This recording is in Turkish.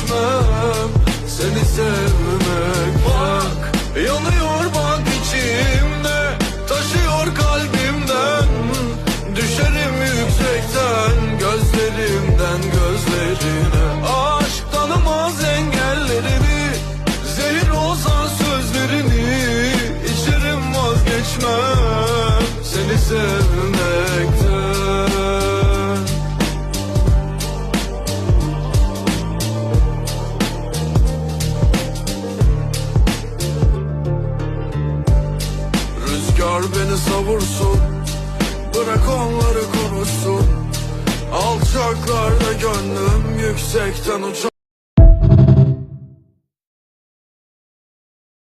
vazgeçmem Seni sevmek bak Yanıyor bak içimde. Taşıyor kalbimden. Düşerim yüksekten Gözlerimden gözlerine. Aşk tanımaz engellerimi Zehir olsan sözlerini. İçerim vazgeçmem. Seni sevmek Onlar beni savursun Bırak onları konuşsun. Alçaklarda gönlüm yüksekten uçar